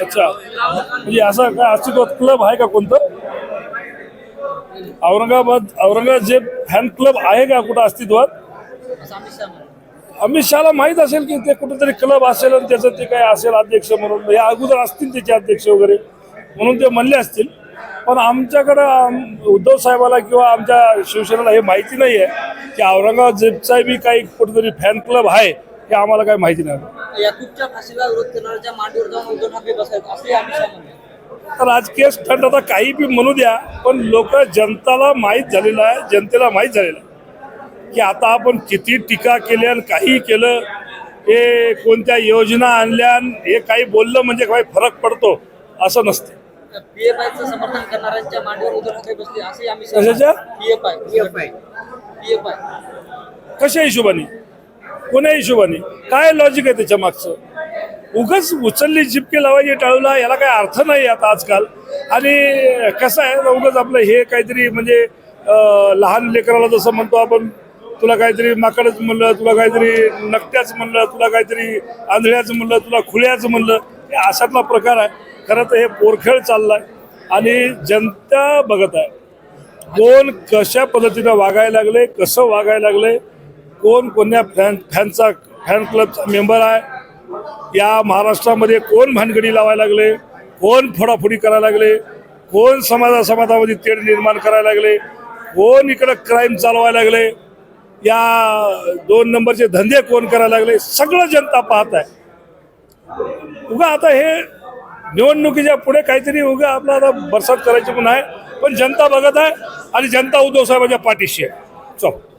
अच्छा. म्हणजे असं काय अस्तित्वात क्लब आहे का कोणतं? औरंगाबाद औरंगाबाद फॅन क्लब आहे का कुठं अस्तित्वात? अमित शहाला माहीत असेल की ते कुठेतरी क्लब असेल आणि त्याचं ते काय असेल अध्यक्ष म्हणून. या अगोदर असतील त्याचे अध्यक्ष वगैरे म्हणून ते म्हणले असतील. पण आमच्याकडं उद्धव साहेबाला किंवा आमच्या शिवसेनेला हे माहिती नाही आहे की औरंगजेबचा बी काही कुठेतरी फॅन क्लब आहे. हे आम्हाला काही माहिती नाही. याकूबच्या फाशीला विरोध करणाऱ्याच्या मांडीवर जाऊन उद्धव ठाकरे बसायचे असे अमित शहा म्हणले तर राजकीय स्टंट आता काही बी म्हणू द्या पण लोक जनताला माहीत झालेलं आहे जनतेला माहीत झालेलं आहे. की आता आपण किती टीका केल्या आणि काही केलं हे कोणत्या योजना आणल्या आणि हे काही बोललं म्हणजे काही फरक पडतो असं नसते. पीएफआयचं समर्थन करणाऱ्यांच्या मांडीवर उद्धव ठाकरे बसले असे अमित शहा कशाच्या? पीएफआय पीएफआय पीएफआय कशा हिशोबाने? कोण्या हिशोबाने? काय लॉजिक आहे त्याच्या मागचं? उगाच उचलली जिपके लावायची टाळूला याला काय अर्थ नाही आता आजकाल. आणि कसं आहे उगाच आपलं हे काहीतरी म्हणजे लहान लेकराला जसं म्हणतो आपण तुला काहीतरी माकडच म्हणलं तुला काहीतरी नकट्याच म्हणलं तुला काहीतरी आंधळ्याचं म्हणलं तुला खुळ्याचं म्हणलं हे अशातला प्रकार आहे. खरं तर हे पोरखेळ चाललाय. आणि जनता बघत आहे. कोण कशा पद्धतीनं वागायला लागले कसं वागायला लागले कोण कोणत्या फॅन फॅनचा फॅन क्लबचा मेंबर आहे? या महाराष्ट्रामध्ये कोण भानगडी लावायला लागले? कोण फोडाफोडी करायला लागले? कोण समाजा समाजामध्ये तेढ निर्माण करायला लागले? कोण इकडं क्राईम चालवायला लागले? या दोन नंबरचे धंदे कोण करायला लागले? सगळं जनता पाहत आहे. उगा आता हे निवडणुकीच्या पुढे काहीतरी उगा आपला आता बरसात करायची पण आहे पण जनता बघत आहे आणि जनता उद्धव साहेबांच्या पाठीशी आहे. चल.